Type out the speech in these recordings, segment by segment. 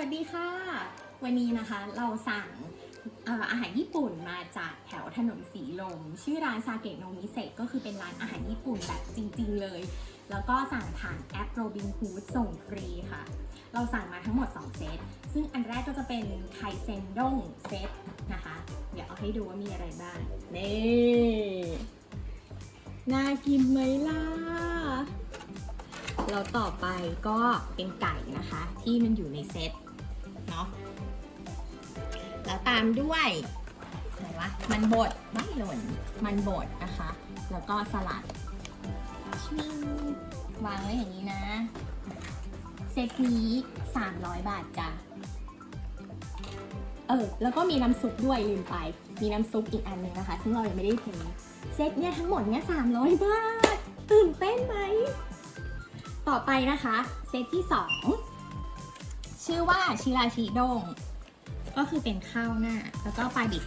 วัสดีค่ะ วันนี้นะคะเราสั่งเอ่ออาหารญี่ปุ่นมาจากแถวถนนสีลม ชื่อร้านซาเกะโนมิเซะก็คือเป็นร้านอาหารญี่ปุ่นแบบจริง ๆ เลย แล้วก็สั่งผ่านแอปโรบินฮูดส่งฟรีค่ะ เราสั่งมาทั้งหมด 2 เซต ซึ่งอันแรกก็จะเป็นไคเซนด้งเซตนะคะ เดี๋ยวเอาให้ดูว่ามีอะไรบ้าง นี่ น่ากินไหมล่ะแล้วต่อไปก็เป็นไก่นะคะ ที่มันอยู่ในเซต เนาะแล้วตามด้วยไหนวะมันบดไม่หล่นมันบดนะคะ แล้วก็สลัดชิงวางไว้อย่างนี้นะ เซตนี้ 300 บาทจ้ะเออ แล้วก็มีน้ำซุปด้วยลืมไป มีน้ำซุปอีกอันหนึงนะคะ ซึ่งเรายังไม่ได้เทเซตเนี่ยทั้งหมดเนี่ย300บาท ตื่นเต้นไหม ต่อไปนะคะ เซตที่2 ชื่อว่าชิราชิโดง ก็คือเป็นข้าวหน้า แล้วก็ปลาดิบ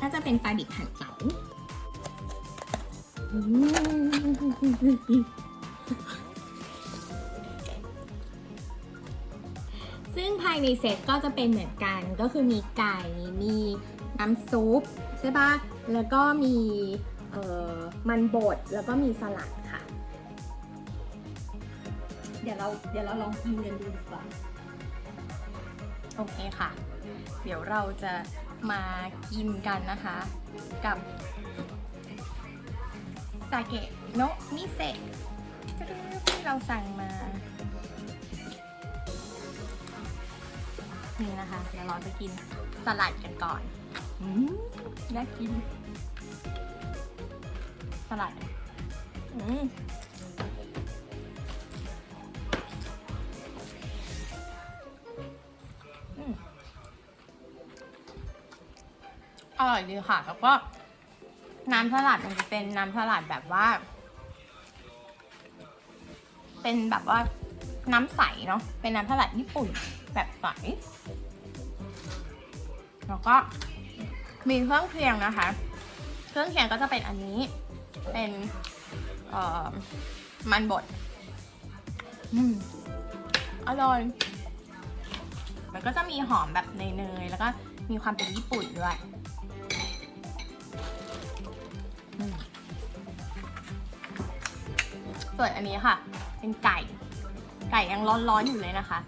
น่าจะเป็นปลาดิบหั่นเต๋าอืมซึ่งภายในเซตก็จะเป็นเหมือนกันก็คือมีไก่มีน้ำซุปใช่ปะแล้วก็มีเอ่อมันบดแล้วก็มีสลัดค่ะ เดี๋ยวเราเดี๋ยวเราลองกินกันดูดีกว่า โอเคค่ะ เดี๋ยวเราจะมากินกันนะคะ กับซาเกะโนะมิเซะที่เราสั่งมา นี่นะคะเดี๋ยวเราจะกินสลัดกันก่อนอืมน่ากิน สลัด อืม อร่อยดีค่ะ แล้วก็น้ำสลัดมันจะเป็นน้ำสลัดแบบว่า เป็นแบบว่าน้ำใสเนาะ เป็นน้ำสลัดญี่ปุ่นแบบใส แล้วก็มีเครื่องเคียงนะคะ เครื่องเคียงก็จะเป็นอันนี้ เป็นเอ่อมันบด อืม อร่อย มันก็จะมีหอมแบบเนยๆ แล้วก็มีความเป็นญี่ปุ่นด้วย ส่วนอันนี้ค่ะ เป็นไก่ ไก่ยังร้อนๆอยู่เลยนะคะ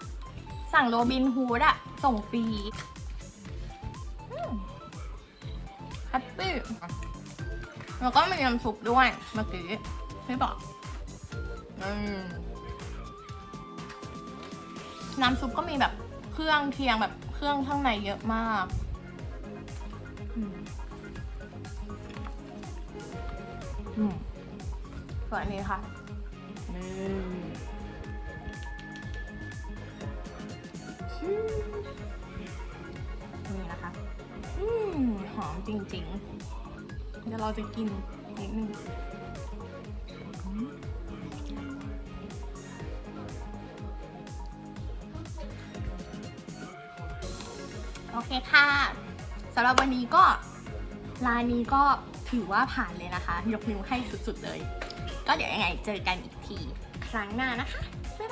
สั่งโรบินฮูดอะส่งฟรีแฮปปี้แล้วก็มีน้ำซุปด้วยเมื่อกี้ไม่บอกอน้ำซุปก็มีแบบเครื่องเคียงแบบเครื่องข้างในเยอะมากอืมอืมส่วนอันนี้ค่ะ นี่นี่นะคะ อืมหอมจริงๆ เดี๋ยวเราจะกินนิดนึงโอเคค่ะสำหรับวันนี้ก็ร้านนี้ก็ถือว่าผ่านเลยนะคะ ยกนิ้วให้สุดๆเลย ก็เดี๋ยวยังไงเจอกันอีกที ครั้งหน้านะคะบ๊ายบาย